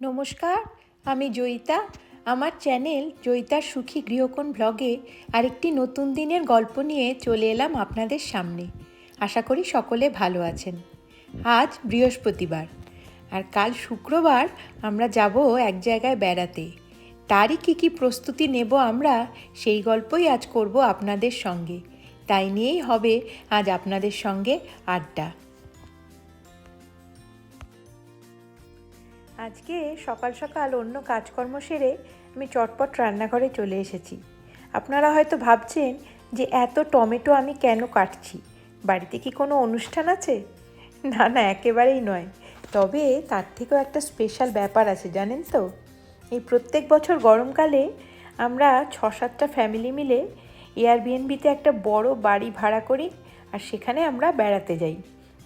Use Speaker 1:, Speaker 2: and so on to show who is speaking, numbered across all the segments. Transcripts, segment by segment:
Speaker 1: নমস্কার, আমি জয়িতা। আমার চ্যানেল জয়িতার সুখী গৃহকোণ ব্লগে আরেকটি নতুন দিনের গল্প নিয়ে চলে এলাম আপনাদের সামনে। আশা করি সকলে ভালো আছেন। আজ বৃহস্পতিবার, আর কাল শুক্রবার আমরা যাব এক জায়গায় বেড়াতে। তারই কী কী প্রস্তুতি নেব আমরা, সেই গল্পই আজ করব আপনাদের সঙ্গে। তাই নিয়েই হবে আজ আপনাদের সঙ্গে আড্ডা। আজকে সকাল সকাল অন্য কাজকর্ম সেরে আমি চটপট রান্নাঘরে চলে এসেছি। আপনারা হয়তো ভাবছেন যে এত টমেটো আমি কেন কাটছি? বাড়িতে কি কোনো অনুষ্ঠান আছে? না না, একেবারেই নয়। তবে তার থেকেও একটা স্পেশাল ব্যাপার আছে, জানেন তো? এই প্রত্যেক বছর গরমকালে আমরা ছ সাতটা ফ্যামিলি মিলে এয়ারবিএনবিতে একটা বড় বাড়ি ভাড়া করি আর সেখানে আমরা বেড়াতে যাই।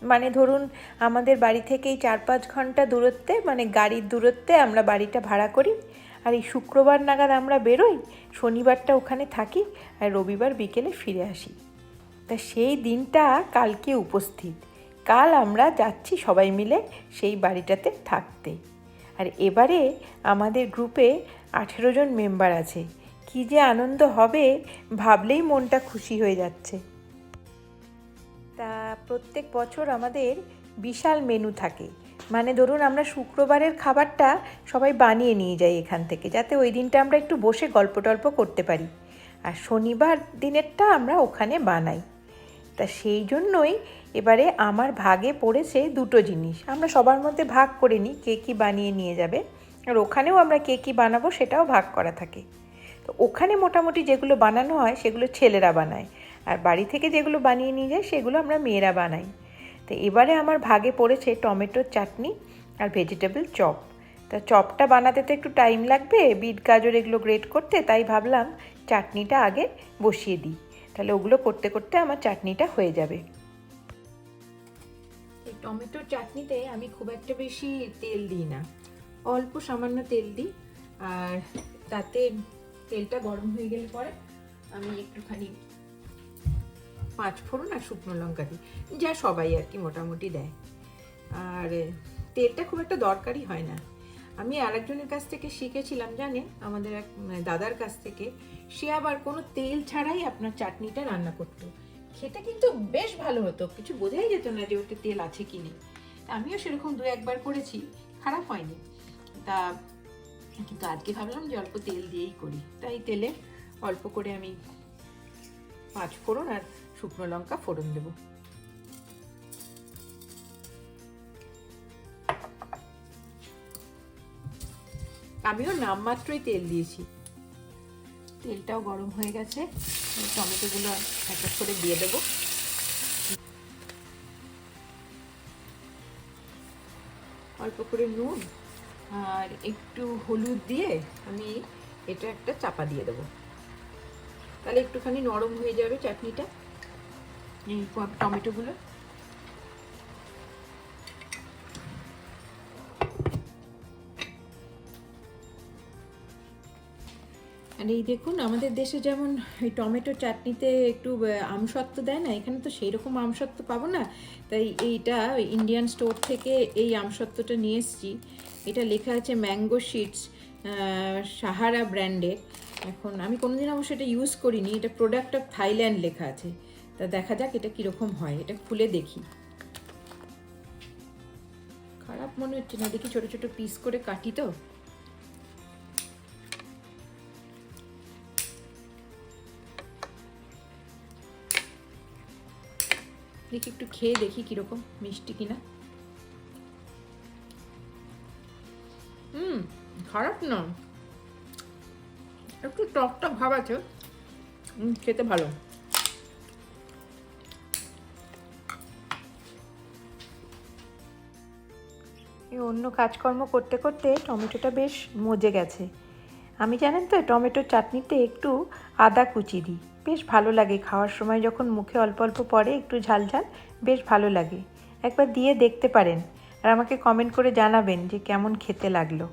Speaker 1: মানে ধরুন আমাদের বাড়ি থেকেই চার পাঁচ ঘণ্টা দূরত্বে মানে গাড়ির দূরত্বে আমরা বাড়িটা ভাড়া করি। আর এই শুক্রবার নাগাদ আমরা বেরোই, শনিবারটা ওখানে থাকি আর রবিবার বিকেলে ফিরে আসি। তা সেই দিনটা কালকে উপস্থিত। কাল আমরা যাচ্ছি সবাই মিলে সেই বাড়িটাতে থাকতে। আর এবারে আমাদের গ্রুপে আঠেরো জন মেম্বার আছে। কি যে আনন্দ হবে ভাবলেই মনটা খুশি হয়ে যাচ্ছে। প্রত্যেক বছর আমাদের বিশাল মেনু থাকে। মানে ধরুন আমরা শুক্রবারের খাবারটা সবাই বানিয়ে নিয়ে যাই এখান থেকে, যাতে ওই দিনটা আমরা একটু বসে গল্প টল্প করতে পারি। আর শনিবার দিনেরটা আমরা ওখানে বানাই। তা সেই জন্যই এবারে আমার ভাগে পড়েছে দুটো জিনিস। আমরা সবার মধ্যে ভাগ করে নিই কে কী বানিয়ে নিয়ে যাবে, আর ওখানেও আমরা কে কী বানাবো সেটাও ভাগ করা থাকে। তো ওখানে মোটামুটি যেগুলো বানানো হয় সেগুলো ছেলেরা বানায়। আর বাড়ি থেকে যেগুলো বানিয়ে নিয়ে যায় সেগুলো আমরা মেয়েরা বানাই। তো এবারে আমার ভাগে পড়েছে টমেটোর চাটনি আর ভেজিটেবল চপ। তা চপটা বানাতে তো একটু টাইম লাগবে, বিট, গাজর এগুলো গ্রেট করতে, তাই ভাবলাম চাটনিটা আগে বসিয়ে দিই। তাহলে ওগুলো করতে করতে আমার চাটনিটা হয়ে যাবে। এই টমেটোর চাটনিতে আমি খুব একটা বেশি তেল দিই না। অল্প সামান্য তেল দিই, আর তাতে তেলটা গরম হয়ে গেলে পরে আমি একটুখানি পাঁচ ফোড়ন আর শুকনো লঙ্কা দিই, যা সবাই আর কি মোটামুটি দেয়। আর তেলটা খুব একটা দরকারই হয় না। আমি আরেকজনের কাছ থেকে শিখেছিলাম জানেন আমাদের এক দাদার কাছ থেকে। সে আবার কোনো তেল ছাড়াই আপনার চাটনিটা রান্না করতো। খেতে কিন্তু বেশ ভালো হতো, কিছু বোঝাই যেত না যে ওতে তেল আছে কি নেই। আমিও সেরকম দু একবার করেছি, খারাপ হয়নি। তা, কিন্তু আজকে ভাবলাম যে অল্প তেল দিয়েই করি। তাই তেলে অল্প করে আমি পাঁচ ফোড়ন আর শুকনো লঙ্কা ফোড়ন দেব। আমিও নামমাত্রই তেল দিয়েছি। তেলটাও গরম হয়ে গেছে। টমেটোগুলো এক এক করে দিয়ে দেবো। অল্প করে নুন আর একটু হলুদ দিয়ে আমি এটা একটা চাপা দিয়ে দেবো। তাহলে একটুখানি নরম হয়ে যাবে চাটনিটা। এই টমেটোগুলো। আর এই দেখুন, আমাদের দেশে যেমন এই টমেটো চাটনিতে একটু আমসত্ব দেয় না, এখানে তো সেই রকম আমসত্ব পাবো না। তাই এইটা ইন্ডিয়ান স্টোর থেকে এই আমসত্বটা নিয়ে এসেছি। এটা লেখা আছে ম্যাঙ্গো শিটস সাহারা ব্র্যান্ডের এখন আমি কোনোদিন অবশ্য এটা ইউজ করিনি, এটা প্রোডাক্ট অফ থাইল্যান্ড লেখা আছে। তা দেখা যাক এটা কীরকম হয়। এটা খুলে দেখি। খারাপ মনে হচ্ছে না? দেখি ছোট ছোট পিস করে কাটি তো। দেখি একটু খেয়ে দেখি কীরকম মিষ্টি কিনা। হুম, খারাপ না। একটু টকটা ভাব আছে। খেতে ভালো। অন্য কাজকর্ম করতে করতে টমেটোটা বেশ মজে গেছে। আমি জানেন তো, টমেটোর চাটনিতে একটু আদা কুচি দিই। বেশ ভালো লাগে খাওয়ার সময় যখন মুখে অল্প অল্প পড়ে একটু ঝাল ঝাল, বেশ ভালো লাগে। একবার দিয়ে দেখতে পারেন আর আমাকে কমেন্ট করে জানাবেন যে কেমন খেতে লাগল।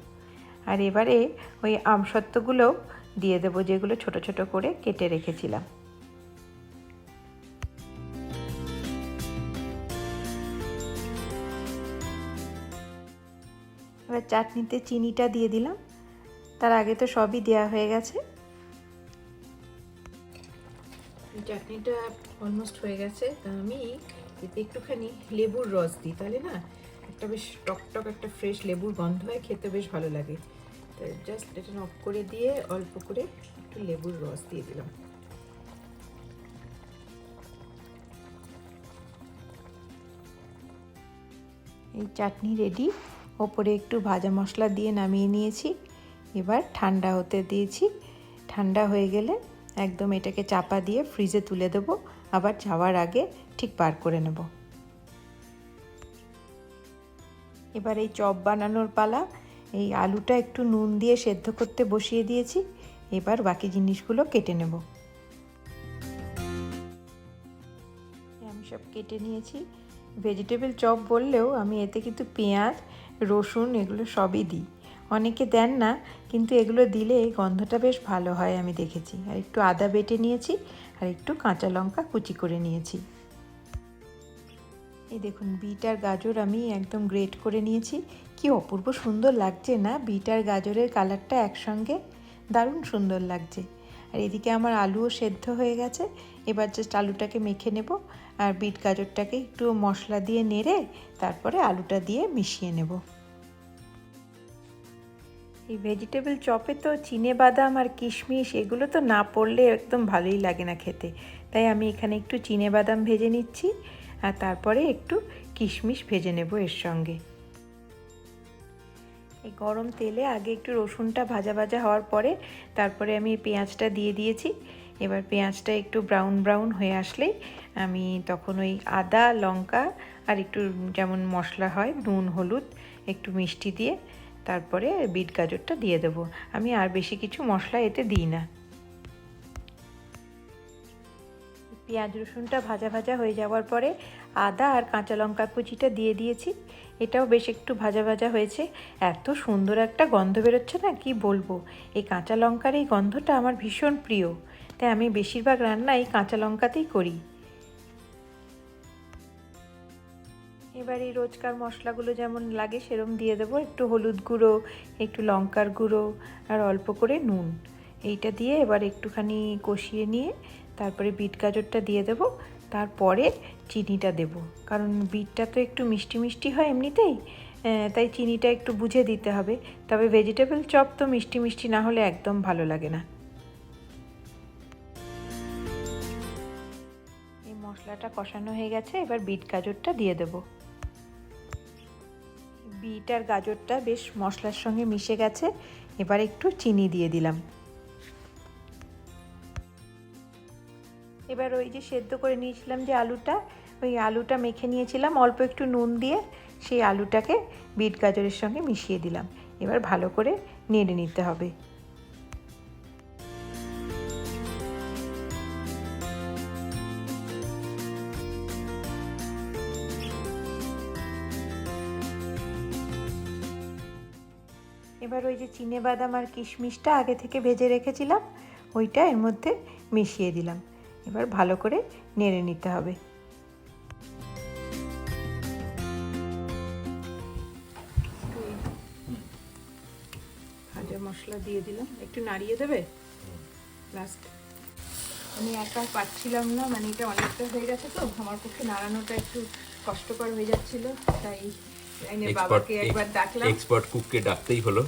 Speaker 1: আর এবারে ওই আমসত্ত্বগুলো দিয়ে দেবো, যেগুলো ছোট ছোট করে কেটে রেখেছিলাম। এবার চাটনিতে চিনিটা দিয়ে দিলাম। তার আগে তো সবই দেওয়া হয়ে গেছে। চাটনিটা অলমোস্ট হয়ে গেছে। তা আমি এতে একটুখানি লেবুর রস দিই। তাহলে না একটা বেশ টক টক একটা ফ্রেশ লেবুর গন্ধ হয় খেতে বেশ ভালো লাগে। তো জাস্ট এটা অফ করে দিয়ে অল্প করে একটু লেবুর রস দিয়ে দিলাম। এই চাটনি রেডি ওপরে একটু ভাজা মশলা দিয়ে নামিয়ে নিয়েছি। এবার ঠান্ডা হতে দিয়েছি। ঠান্ডা হয়ে গেলে একদম এটাকে চাপা দিয়ে ফ্রিজে তুলে দেবো। আবার যাওয়ার আগে ঠিক বার করে নেব। এবার এই চপ বানানোর পালা, এই আলুটা একটু নুন দিয়ে সেদ্ধ করতে বসিয়ে দিয়েছি। এবার বাকি জিনিসগুলো কেটে নেব। আমি সব কেটে নিয়েছি। ভেজিটেবল চপ বললেও আমি এতে কিন্তু পেঁয়াজ রসুন এগুলো সবই দিই। অনেকে দেন না, কিন্তু এগুলো দিলে গন্ধটা বেশ ভালো হয় আমি দেখেছি। আর একটু আদা বেটে নিয়েছি, আর একটু কাঁচা লঙ্কা কুচি করে নিয়েছি। এই দেখুন, বিট আর গাজর আমি একদম গ্রেট করে নিয়েছি। কি অপূর্ব সুন্দর লাগছে না, বিট আর গাজরের কালারটা একসঙ্গে দারুণ সুন্দর লাগছে। আর এদিকে আমার আলুও সেদ্ধ হয়ে গেছে। এবার জাস্ট আলুটাকে মেখে নেব আর বিট গাজরটাকে একটু মশলা দিয়ে নেড়ে তারপরে আলুটা দিয়ে মিশিয়ে নেব। এই ভেজিটেবল চপে তো চিনে বাদাম আর কিশমিশ এগুলো তো না পড়লে একদম ভালোই লাগে না খেতে। তাই আমি এখানে একটু চিনে বাদাম ভেজে নিচ্ছি আর তারপরে একটু কিশমিশ ভেজে নেব এর সঙ্গে। এই গরম তেলে আগে একটু রসুনটা ভাজা ভাজা হওয়ার পরে তারপরে আমি পেঁয়াজটা দিয়ে দিয়েছি। এবার পেঁয়াজটা একটু ব্রাউন ব্রাউন হয়ে আসলে আমি তখন ওই আদা, লঙ্কা আর একটু যেমন মশলা হয়, নুন, হলুদ একটু মিষ্টি দিয়ে তারপরে বিট গাজরটা দিয়ে দেবো। আমি আর বেশি কিছু মশলা এতে দিই না। পেঁয়াজ রসুনটা ভাজা ভাজা হয়ে যাওয়ার পরে আদা আর কাঁচা লঙ্কা কুচিটা দিয়ে দিয়েছি। এটাও বেশ একটু ভাজা ভাজা হয়েছে। এত সুন্দর একটা গন্ধ বেরোচ্ছে না, কি বলব? এই কাঁচা লঙ্কার এই গন্ধটা আমার ভীষণ প্রিয়। তাই আমি বেশিরভাগ রান্না এই কাঁচা লঙ্কাতেই করি। এবার এই রোজকার মশলাগুলো যেমন লাগে সেরম দিয়ে দেবো। একটু হলুদ গুঁড়ো, একটু লঙ্কার গুঁড়ো আর অল্প করে নুন। এইটা দিয়ে এবার একটুখানি কষিয়ে নিয়ে তারপরে বিট গাজরটা দিয়ে দেবো, তারপরে চিনিটা দেব। কারণ বিটটা তো একটু মিষ্টি মিষ্টি হয় এমনিতেই তাই চিনিটা একটু বুঝে দিতে হবে। তবে ভেজিটেবল চপ তো মিষ্টি মিষ্টি না হলে একদম ভালো লাগে না। এই মশলাটা কষানো হয়ে গেছে, এবার বিট গাজরটা দিয়ে দেব। বিট আর গাজরটা বেশ মশলার সঙ্গে মিশে গেছে, এবার একটু চিনি দিয়ে দিলাম। এবার ওই যে সেদ্ধ করে নিয়েছিলাম যে আলুটা, ওই আলুটা মেখে নিয়েছিলাম, অল্প একটু নুন দিয়ে সেই আলুটাকে বিট গাজরের সঙ্গে মিশিয়ে দিলাম। এবার ভালো করে নেড়ে নিতে হবে। এবার ওই যে চিনে বাদাম আর কিশমিশটা আগে থেকে ভেজে রেখেছিলাম, ওইটা এর মধ্যে মিশিয়ে দিলাম। এবার ভালো করে নেড়ে নিতে হবে। ভাজা মশলা দিয়ে দিলাম। একটু নাড়িয়ে দেবে? লাস্ট আমি একা পাচ্ছিলাম না মানে এটা অনেকটা হয়ে গেছে তো। আমার পক্ষে নাড়ানোটা একটু কষ্টকর হয়ে যাচ্ছিল তাই বাবাকে একবার ডাকলাম।
Speaker 2: এক্সপার্ট কুককে ডাকতেই হলো।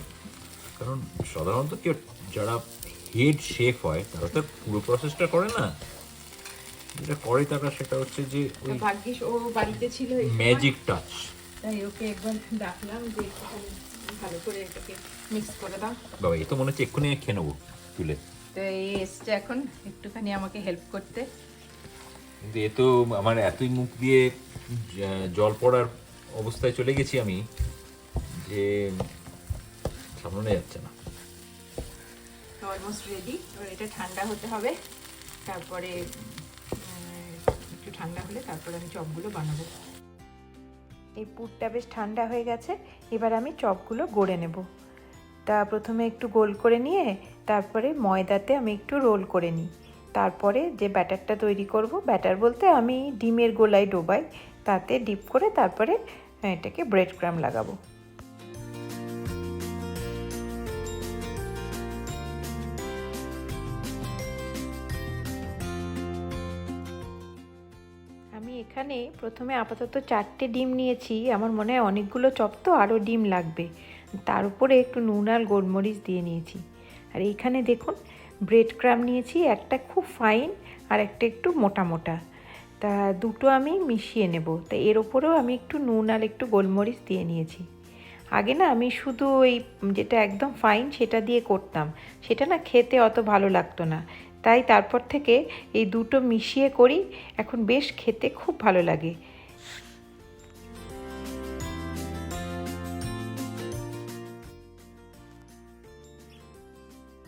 Speaker 2: কারণ সাধারণত কেউ যারা হেড শেফ হয় তারা তো পুরো প্রসেসটা করে না। যেটা করে তারা সেটা হচ্ছে যে ওই
Speaker 1: ভাগ্যিস ও বাড়িতে ছিল
Speaker 2: ম্যাজিক টাচ
Speaker 1: তাই ওকে একবার ডাকলাম যে ভালো করে এটাকে মিক্স করে দাও।
Speaker 2: বাবা এ তো মনে হচ্ছে এক্ষুনি খেয়ে নেব তুলে
Speaker 1: তো এই এসছে এখন একটুখানি আমাকে হেল্প করতে।
Speaker 2: কিন্তু এ তো আমার এতই মুখ দিয়ে জল পড়ার অবস্থায় চলে গেছি আমি যে সামনে যাচ্ছে না।
Speaker 1: অলমোস্ট রেডি এবার এটা ঠান্ডা হতে হবে তারপরে একটু ঠান্ডা হলে তারপরে আমি চপগুলো বানাবো। এই পুরটা বেশ ঠান্ডা হয়ে গেছে, এবার আমি চপগুলো গড়ে নেব। তা প্রথমে একটু গোল করে নিয়ে, তারপরে ময়দাতে আমি একটু রোল করে নিই। তারপরে যে ব্যাটারটা তৈরি করব, ব্যাটার বলতে আমি ডিমের গোলায় ডোবাই, তাতে ডিপ করে তারপরে এটাকে ব্রেড ক্রাম লাগাবো। এখানে প্রথমে আপাতত চারটে ডিম নিয়েছি। আমার মনে হয় অনেকগুলো চপ তো আরও ডিম লাগবে। তার উপরে একটু নুন আর গোলমরিচ দিয়ে নিয়েছি। আর এইখানে দেখুন, ব্রেড ক্রাম নিয়েছি, একটা খুব ফাইন আর একটা একটু মোটা মোটা। তা দুটো আমি মিশিয়ে নেব। তা এর ওপরেও আমি একটু নুন আর একটু গোলমরিচ দিয়ে নিয়েছি। আগে না আমি শুধু ওই যেটা একদম ফাইন সেটা দিয়ে করতাম। সেটা না খেতে অত ভালো লাগতো না। তাই তারপর থেকে এই দুটো মিশিয়ে করি। এখন বেশ খেতে খুব ভালো লাগে।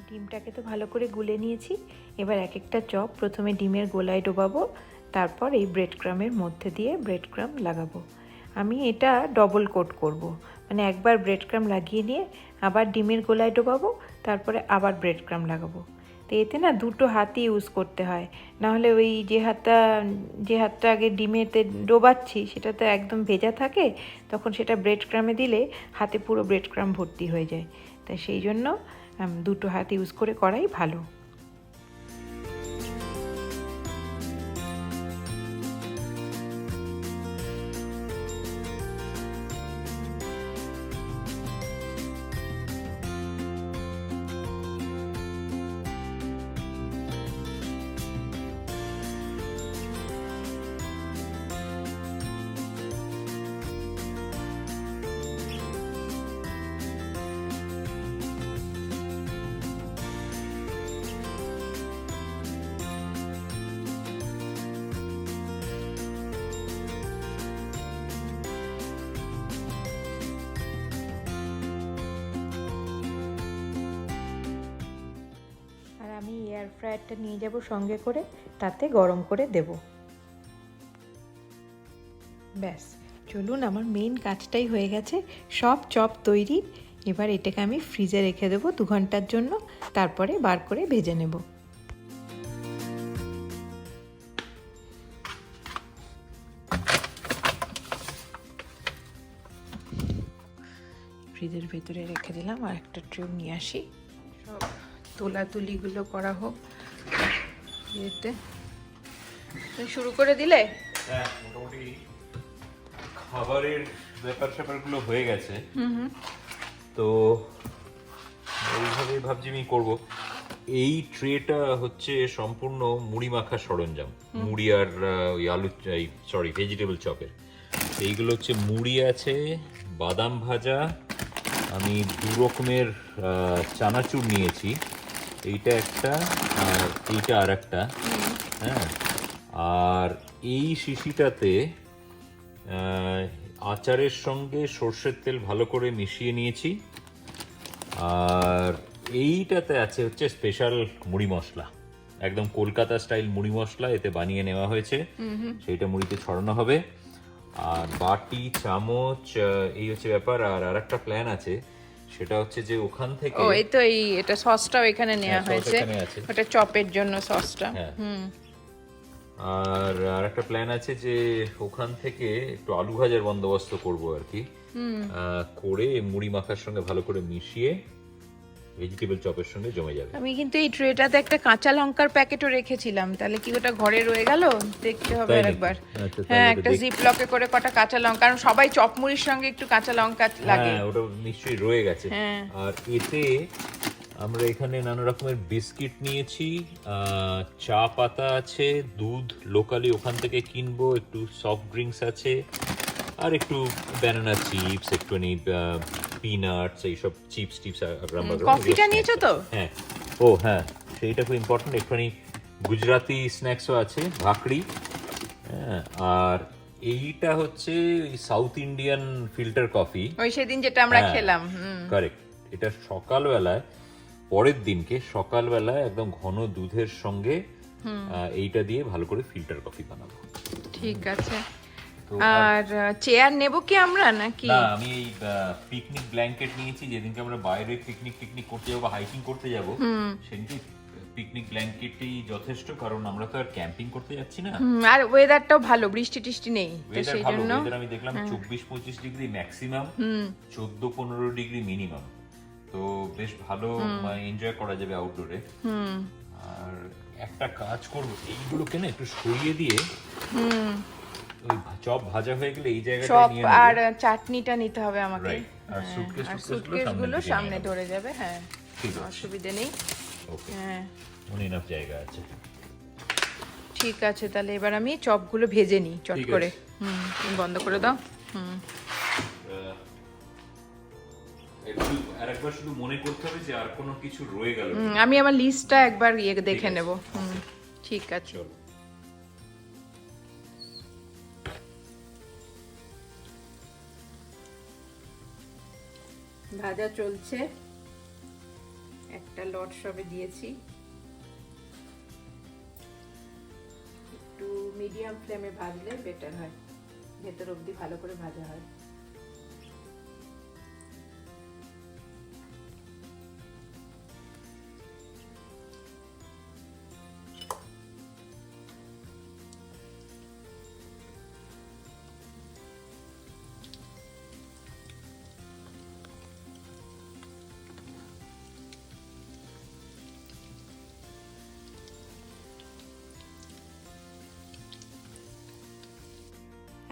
Speaker 1: ডিমটাকে তো ভালো করে গুলে নিয়েছি। এবার এক একটা চপ প্রথমে ডিমের গোলায় ডোবাবো, তারপর এই ব্রেড ক্রামের মধ্যে দিয়ে ব্রেড ক্রাম লাগাবো। আমি এটা ডবল কোট করব। মানে একবার ব্রেড ক্রাম লাগিয়ে নিয়ে আবার ডিমের গোলায় ডোবাবো, তারপরে আবার ব্রেড ক্রাম লাগাবো। তো এতে না দুটো হাতই ইউজ করতে হয়। নাহলে ওই যে হাতটা যে হাতটা আগে ডিমেতে ডোবাচ্ছি সেটা তো একদম ভেজা থাকে, তখন সেটা ব্রেড ক্রামে দিলে হাতে পুরো ব্রেড ক্রাম ভর্তি হয়ে যায়। তাই সেই জন্য দুটো হাত ইউজ করে করাই ভালো। এয়ার ফ্রায়ারটা নিয়ে যাব সঙ্গে করে, তাতে গরম করে দেব। ব্যাস, চলুন আমার মেন কাজটাই হয়ে গেছে, সব চপ তৈরি। এবার এটাকে আমি ফ্রিজে রেখে দেবো দু ঘণ্টার জন্য, তারপরে বার করে ভেজে নেব। ফ্রিজের ভেতরে রেখে দিলাম, আর একটা ট্রেও নিয়ে আসি। সব তোলাতুলিগুলো করা হোক। ইয়েতে তুমি শুরু করে দিলে?
Speaker 2: হ্যাঁ মোটামুটি খাবারের ব্যাপার স্যাপারগুলো হয়ে গেছে। তো এইভাবেই ভাবছি আমি করব। এই ট্রেটা হচ্ছে সম্পূর্ণ মুড়ি মাখা সরঞ্জাম। মুড়ি আর ওই আলু সরি ভেজিটেবল চপের। এইগুলো হচ্ছে মুড়ি আছে বাদাম ভাজা আমি দু রকমের চানাচুর নিয়েছি। এইটা একটা আর এইটা আর একটা হ্যাঁ? আর এই শিশিটাতে আচারের সঙ্গে সর্ষের তেল ভালো করে মিশিয়ে নিয়েছি। আর এইটাতে আছে হচ্ছে স্পেশাল মুড়ি মশলা। একদম কলকাতা স্টাইল মুড়ি মশলা এতে বানিয়ে নেওয়া হয়েছে। সেইটা মুড়িতে ছড়ানো হবে। আর বাটি চামচ এই হচ্ছে ব্যাপার। আর আরেকটা প্ল্যান আছে সেটা হচ্ছে যে ওখান থেকে
Speaker 3: ও এই তো এই এটা সসটাও এখানে নেওয়া
Speaker 2: হ্যাঁ,
Speaker 3: হয়েছে।
Speaker 2: এটা
Speaker 3: ওটা চপের জন্য সসটা।
Speaker 2: হ্যাঁ। আর একটা প্ল্যান আছে যে ওখান থেকে একটু আলু ভাজার বন্দোবস্ত করব আর কি। করে মুড়ি মাখার সঙ্গে ভালো করে মিশিয়ে ভেজিটেবল চপের সঙ্গে জমে যাবে।
Speaker 3: আমি কিন্তু এই ট্রেটাতে একটা কাঁচা লঙ্কার প্যাকেটও রেখেছিলাম। তাহলে কি ওটা ঘরে রয়ে গেল? দেখতে হবে? আরেকবার।
Speaker 2: আচ্ছা,
Speaker 3: হ্যাঁ একটা জিপ লকে করে কটা কাঁচা লঙ্কা। কারণ সবাই চপ মুড়ির সঙ্গে একটু কাঁচা লঙ্কা লাগে।
Speaker 2: হ্যাঁ ওটা নিশ্চয়ই রয়ে গেছে।
Speaker 3: হ্যাঁ।
Speaker 2: আর এতে আমরা এখানে নানা রকমের বিস্কিট নিয়েছি চা পাতা আছে দুধ লোকালি ওখান থেকে কিনবো একটু সফট ড্রিঙ্কস আছে আর একটু ব্যানানা চিপস একটুখানি পিনাটস এইসব চিপস টিপস
Speaker 3: কফিটা নিয়েছো তো?
Speaker 2: হ্যাঁ। ও হ্যাঁ সেইটা খুব ইম্পর্টেন্ট একটুখানি গুজরাতি স্ন্যাক্সও আছে ভাকড়ি হ্যাঁ আর এইটা হচ্ছে সাউথ ইন্ডিয়ান ফিল্টার কফি
Speaker 3: ওই সেদিন যেটা আমরা
Speaker 2: হ্যাঁ।
Speaker 3: খেলাম
Speaker 2: কারেক্ট এটা সকালবেলায় পরের দিনকে সকালবেলায় একদম ঘন দুধের সঙ্গে এইটা দিয়ে ভালো করে ফিল্টার কফি বানাবো।
Speaker 3: ঠিক আছে। আর চেয়ার নেব কি আমরা নাকি?
Speaker 2: না আমি এই পিকনিক ব্ল্যাঙ্কেট নিয়েছি যেদিনকে আমরা বাইরে পিকনিক টিকনিক করতে যাব হাইকিং করতে যাব সেদিনকে পিকনিক ব্ল্যাঙ্কেটই যথেষ্ট কারণ আমরা তো আর ক্যাম্পিং করতে যাচ্ছি না।
Speaker 3: হুম, আর ওয়েদারটাও ভালো বৃষ্টি টিষ্টি নেই তো সেই
Speaker 2: ভালো
Speaker 3: জন্য।
Speaker 2: ওয়েদার আমি দেখলাম চব্বিশ পঁচিশ ডিগ্রি ম্যাক্সিমাম চোদ্দ পনেরো ডিগ্রি মিনিমাম তো বেশ ভালো এনজয় করা যাবে আউটডোরে
Speaker 3: হুম।
Speaker 2: আর একটা কাজ করব এইগুলোকে না একটু সরিয়ে দিয়ে ওই চপ ভাজা হয়ে গেলে এই জায়গাটা
Speaker 3: চপ
Speaker 2: নিয়ে
Speaker 3: আর চাটনিটা নিতে হবে আমাকে.
Speaker 2: আর
Speaker 3: হ্যাঁ, আর
Speaker 2: টুটকেসগুলো সুটকেসগুলো
Speaker 3: সামনে ধরে যাবে হ্যাঁ। অসুবিধে নেই।
Speaker 2: ওকে
Speaker 3: হ্যাঁ।
Speaker 2: ইনাফ জায়গা আছে।
Speaker 3: ঠিক আছে তাহলে এবার আমি চপগুলো ভেজে নিই চট করে। হুম তুমি বন্ধ করে দাও। হুম। আমি আমার লিস্টটা একবার ইয়ে দেখে। নেব। হুম ঠিক আছে। ভাজা চলছে। একটা লট সবে দিয়েছি। একটু মিডিয়াম ফ্লেমে ভাজলে বেটার হয়। ভেতর অবধি ভালো করে ভাজা হয়।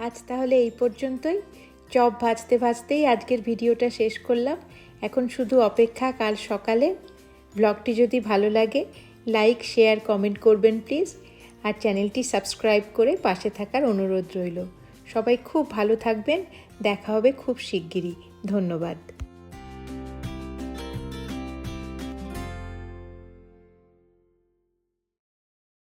Speaker 1: আজ তাহলে এই পর্যন্তই। চপ ভাজতে ভাজতেই আজকের ভিডিওটা শেষ করলাম। এখন শুধু অপেক্ষা, কাল সকালে। ব্লগটি যদি ভালো লাগে, লাইক, শেয়ার, কমেন্ট করবেন প্লিজ। আর চ্যানেলটি সাবস্ক্রাইব করে পাশে থাকার অনুরোধ রইল। সবাই খুব ভালো থাকবেন। দেখা হবে খুব শিগগিরই। ধন্যবাদ।